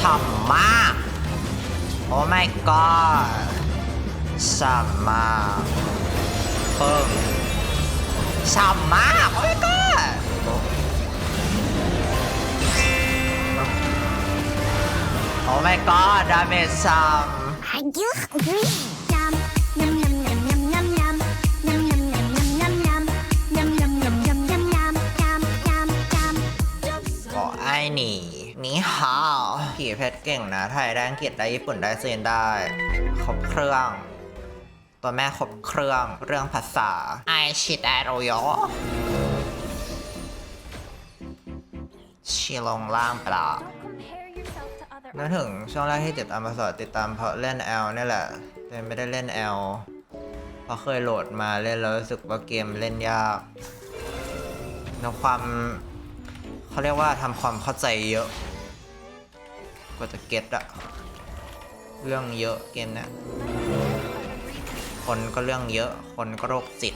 ฉ่ำมากโอ้ my god ฉ่ำมากปึ้งฉ่ำมากโอ้ my god โอ้ my god ดาเมจฉ่ำ Yum. Yum, yum, yum, yum, yum, yum. Yum, yum, yum, yum, yum, yum. Yum, yum, yum, yum, yum, yum. Yum, yum, yum. บอกไอ้ห นี่ฮาวผีเพชรเก่งนะไทยได้อังกฤษได้ญี่ปุ่นได้จีนได้ ครบเครื่อง ตัวแม่ครบเครื่องเรื่องภาษาไอชิดแอโรโยชีลงล่างปลา Compare yourself to other นึกถึงช่วงแรกที่ติดตามมาสอดติดตามเพราะเล่น L นี่แหละแต่ไม่ได้เล่น L เพราะเคยโหลดมาเล่นแล้วรู้สึกว่าเกมเล่นยากในความเขาเรียกว่าทำความเข้าใจเยอะ กว่าจะเก็ตอะเรื่องเยอะเกมนี้ยคนก็เรื่องเยอะ คนก็โรคจิต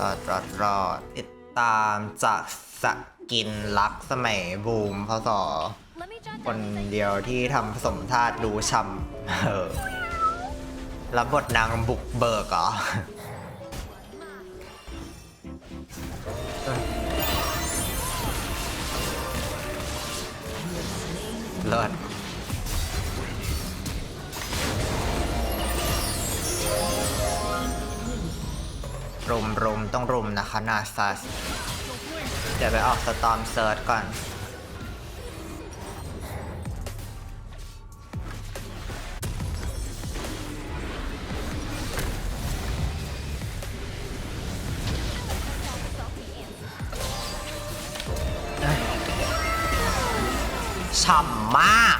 รอดรอดรอดติดตามจากสกินลักสมัยบูมพศคนเดียวที่ทำผสมธาตุดูช่ำเออรับบทนางบุกเบิกเหรอ รอดรุมรมต้องรุมนะคะนาซัส เดี๋ยวไปออกสตอมเซิร์ชก่อน ฉ่ำมาก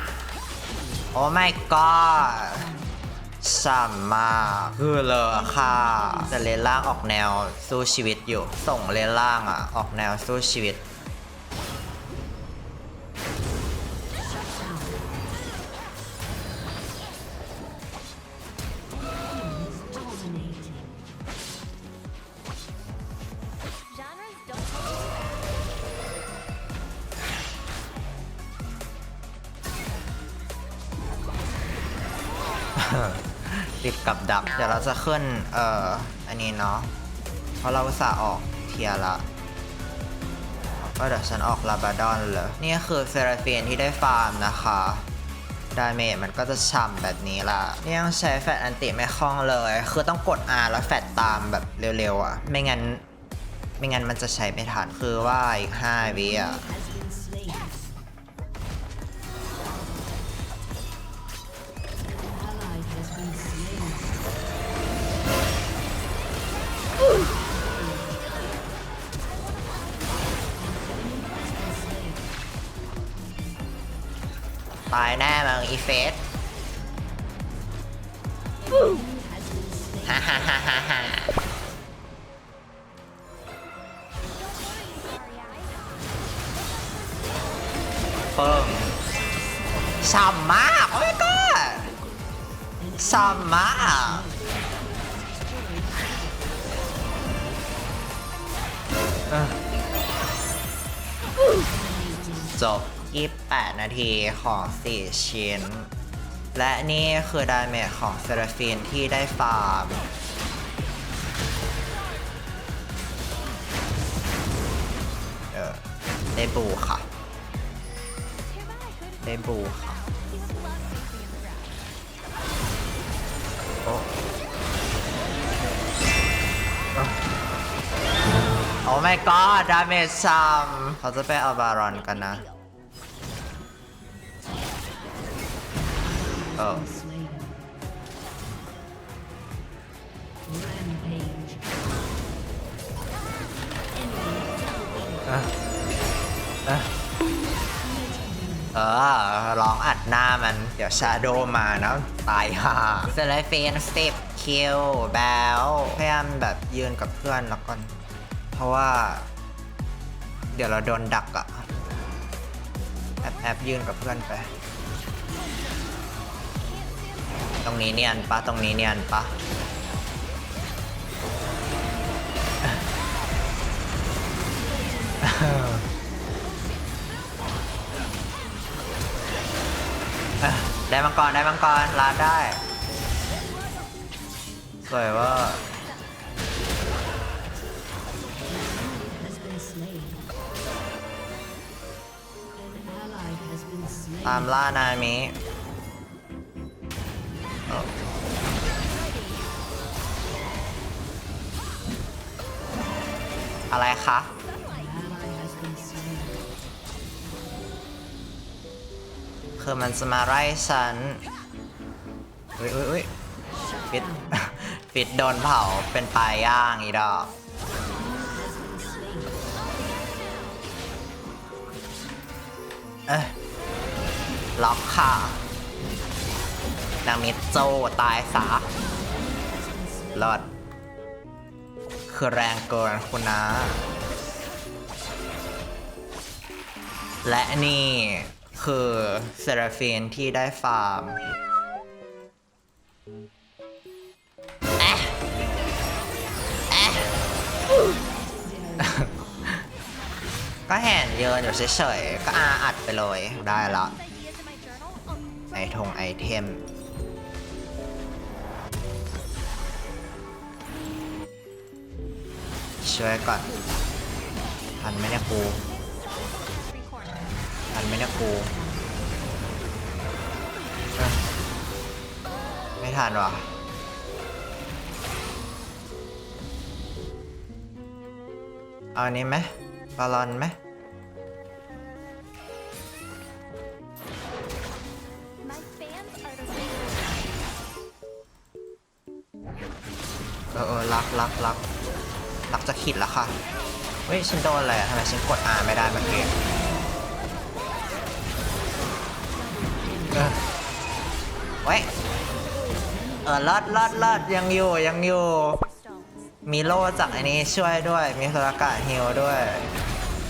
โอ้ไม่ก็ฉ่ำมากคือเลยค่ะแต่เลนล่างออกแนวสู้ชีวิตอยู่ ส่งเลนล่างอะ ออกแนวสู้ชีวิต ติดกับดัก เดี๋ยวเราจะขึ้น เอ่อ อันนี้เนาะ เพราะเราอุตส่าห์ออกเทียร์ละก็เดี๋ยวฉันออกลาบาดอนเลยนี่คือเซราฟีนที่ได้ฟาร์มนะคะดาเมจมันก็จะฉ่ำแบบนี้ละนี่ยังใช้แฟตอันติไม่คล่องเลย คือต้องกด R แล้วแฟตตามแบบเร็วๆอะ ไม่งั้น ไม่งั้นมันจะใช้ไม่ทัน คือว่าอีก 5วิอะ ตายแน่มึงอีเฟสฮ่าฮ่าฮ่าฮ่าฮ่าเปิงฉ่ำมากโอ้ my god ฉ่ำมากจบ 28 นาทีของ 4 ชิ้น และนี่คือดาเมจของเซราฟีนที่ได้ฟาร์ม เออ ได้บูค่ะ ได้บูค่ะ โอ้โอ้ my god ดาเมจซ้ำเขาจะไปเอาบารอนกันนะ เออเออเออร้องอัดหน้ามัน เดี๋ยวชาโดมานะ ตายห่าเซเลฟีนสเต็ปคิวแบลพยายามแบบยืนกับเพื่อนแล้วก่อน เพราะว่า เดี๋ยวเราโดนดักอะแอบแอบยืนกับเพื่อนไป ตรงนี้เนียนปะตรงนี้เนียนปะได้มังกรได้มังกรลาดได้ สวยว่าตามล่านามิ อะไรคะ คือมันจะมาไล่ฉันอุ้ยอุ้ยอุ้ยฟิตฟิตโดนเผาเป็นปลายย่างอีดอกเอ้ยล็อกค่ะ นางมิดโจตายสาลอด คือแรงเกินคุณนะ และนี่คือเซราฟีนที่ได้ฟาร์มก็เห็นเยืนอยู่เฉยๆ ก็อาอัดไปเลย ได้ละไอทงไอเทม ช่วยก่อนทันไหมเนี่ยกูทันไหมเนี่ยกูไม่ทันวะเอาอันนี้ไหมบอลลอนไหมเออเออรักรักรัก รักจะขิดแล้วค่ะ เฮ้ย ฉันโดนอะไรอะทำไมฉันกด R ไม่ได้เมื่อกี้เออเว้ย เออลอดลอดลอดยังอยู่ยังอยู่ Stones. มีโล่จากอันนี้ช่วยด้วย มีโซลากาฮิลด้วย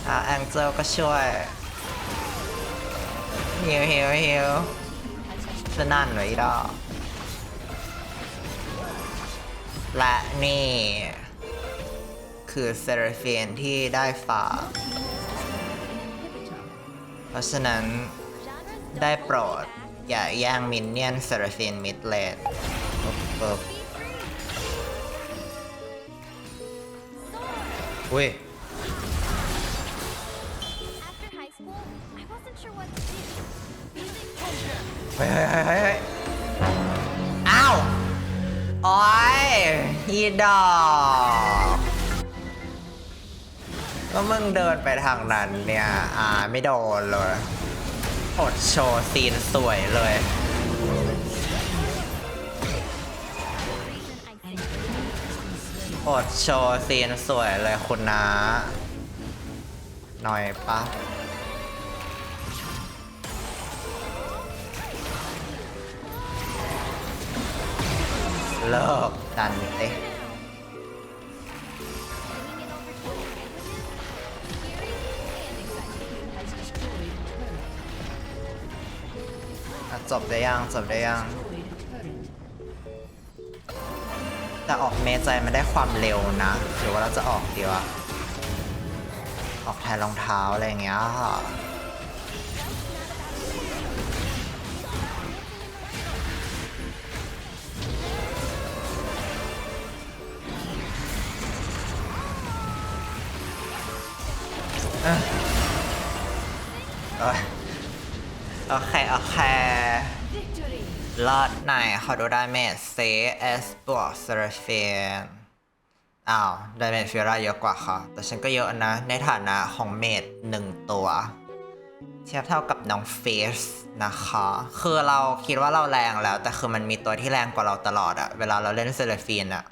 อ่าแองเจิลก็ช่วยฮิลฮิลฮิลจะนั่นไว้ดอกและนี่ คือเซราฟีนที่ได้ฝากเพราะฉะนั้นได้โปรด อย่าแย่งมินเนี่ยนเซราฟีนมิดเลนปึ๊บอุ้ยเฮ้ยเฮ้ยเฮ้ยเฮ้ยเฮ้ยอ้าว โอ้ยอีดอก ก็มึงเดินไปทางนั้นเนี่ย อ่าไม่โดนเลยอดโชว์ซีนสวยเลย อดโชว์ซีนสวยเลยคุณนะหน่อยปะเลิกดันเต้ จบได้ยังจบได้ยังแต่ออกเมใจมันได้ความเร็วนะ หรือว่าเราจะออกดีวะออกแทนรองเท้าอะไรอย่างเงี้ยค่ะเอ้ยเอ้ย โอเค โอเคลอดไหนขอดูดาเมจเซเอสบวกเซราฟีนอ้าวดาเมจฟิราเยอะกว่าค่ะ แต่ฉันก็เยอะนะ ในฐานะของเมจหนึ่งตัว เทียบเท่ากับน้องเฟสนะคะ คือเราคิดว่าเราแรงแล้ว แต่คือมันมีตัวที่แรงกว่าเราตลอดอะเวลาเราเล่นเซราฟีนอะ